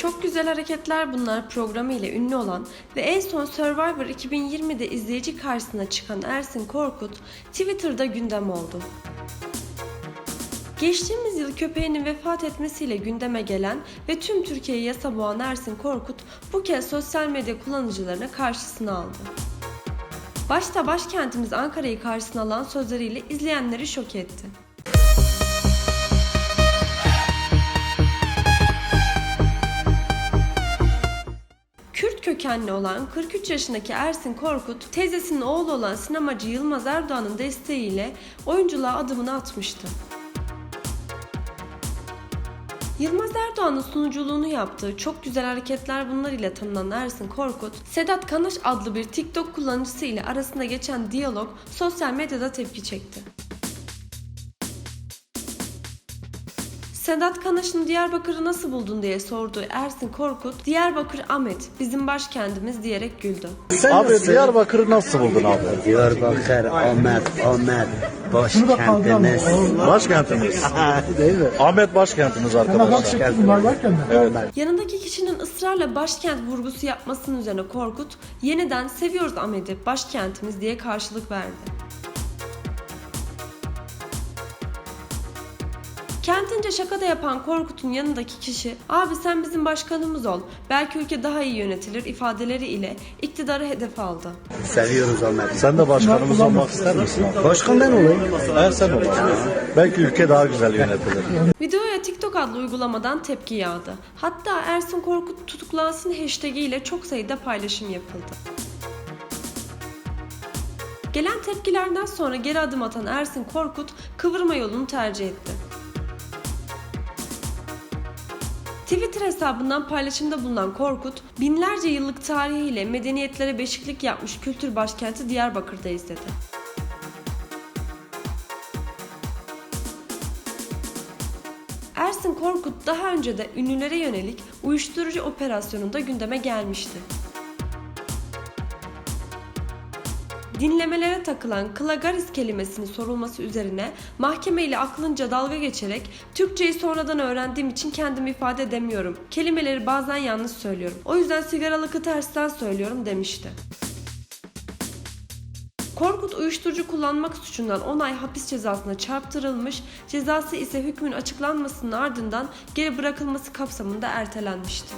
Çok Güzel Hareketler Bunlar programı ile ünlü olan ve en son Survivor 2020'de izleyici karşısına çıkan Ersin Korkut Twitter'da gündem oldu. Geçtiğimiz yıl köpeğinin vefat etmesiyle gündeme gelen ve tüm Türkiye'yi yasa boğan Ersin Korkut bu kez sosyal medya kullanıcılarını karşısına aldı. Başta başkentimiz Ankara'yı karşısına alan sözleriyle izleyenleri şok etti. Kökenli olan 43 yaşındaki Ersin Korkut, teyzesinin oğlu olan sinemacı Yılmaz Erdoğan'ın desteğiyle oyunculuğa adımını atmıştı. Yılmaz Erdoğan'ın sunuculuğunu yaptığı Çok Güzel Hareketler Bunlar ile tanınan Ersin Korkut, Sedat Kanaş adlı bir TikTok kullanıcısı ile arasında geçen diyalog sosyal medyada tepki çekti. Sedat Kanaş'ın Diyarbakır'ı nasıl buldun diye sorduğu Ersin Korkut, Diyarbakır Ahmet, bizim başkentimiz diyerek güldü. Abi Diyarbakır'ı nasıl buldun abi? Diyarbakır, Ahmet, Ahmet, başkentimiz. Başkentimiz. Değil mi? Ahmet başkentimiz arkadaşlar. Bunlar varken de. Yanındaki kişinin ısrarla başkent vurgusu yapmasının üzerine Korkut, yeniden seviyoruz Ahmet'i, başkentimiz diye karşılık verdi. Kentince şaka da yapan Korkut'un yanındaki kişi, abi sen bizim başkanımız ol, belki ülke daha iyi yönetilir ifadeleri ile iktidarı hedef aldı. Seviyoruz Ahmet. Sen de başkanımız olmak ister misin? Başkan ben olayım. He sen ol. Belki ülke daha güzel yönetilir. Videoya TikTok adlı uygulamadan tepki yağdı. Hatta Ersin Korkut tutuklansın hashtag ile çok sayıda paylaşım yapıldı. Gelen tepkilerden sonra geri adım atan Ersin Korkut kıvırma yolunu tercih etti. Twitter hesabından paylaşımda bulunan Korkut, binlerce yıllık tarihiyle medeniyetlere beşiklik yapmış kültür başkenti Diyarbakır'dayız dedi. Ersin Korkut daha önce de ünlülere yönelik uyuşturucu operasyonunda gündeme gelmişti. Dinlemelere takılan klagaris kelimesinin sorulması üzerine mahkeme ile aklınca dalga geçerek Türkçeyi sonradan öğrendiğim için kendimi ifade edemiyorum. Kelimeleri bazen yanlış söylüyorum. O yüzden sigaralı tersten söylüyorum demişti. Korkut uyuşturucu kullanmak suçundan 10 ay hapis cezasına çarptırılmış, cezası ise hükmün açıklanmasının ardından geri bırakılması kapsamında ertelenmişti.